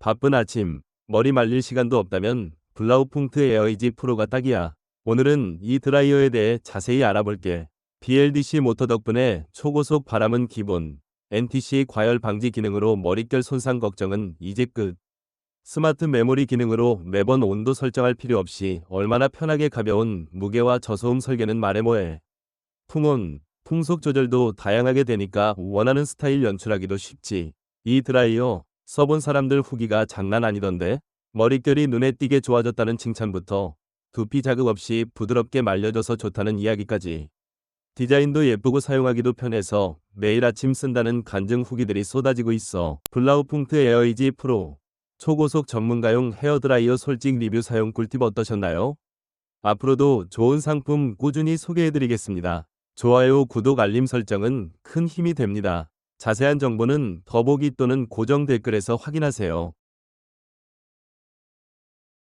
바쁜 아침, 머리 말릴 시간도 없다면 블라우풍트 에어이지 프로가 딱이야. 오늘은 이 드라이어에 대해 자세히 알아볼게. BLDC 모터 덕분에 초고속 바람은 기본, NTC 과열 방지 기능으로 머릿결 손상 걱정은 이제 끝. 스마트 메모리 기능으로 매번 온도 설정할 필요 없이 얼마나 편하게 가벼운 무게와 저소음 설계는 말해 뭐해. 풍온, 풍속 조절도 다양하게 되니까 원하는 스타일 연출하기도 쉽지. 이 드라이어 써본 사람들 후기가 장난 아니던데 머릿결이 눈에 띄게 좋아졌다는 칭찬부터 두피 자극 없이 부드럽게 말려져서 좋다는 이야기까지. 디자인도 예쁘고 사용하기도 편해서 매일 아침 쓴다는 간증 후기들이 쏟아지고 있어. 블라우풍트 에어이지 프로 초고속 전문가용 헤어드라이어 솔직 리뷰 사용 꿀팁 어떠셨나요? 앞으로도 좋은 상품 꾸준히 소개해드리겠습니다. 좋아요, 구독, 알림 설정은 큰 힘이 됩니다. 자세한 정보는 더보기 또는 고정 댓글에서 확인하세요.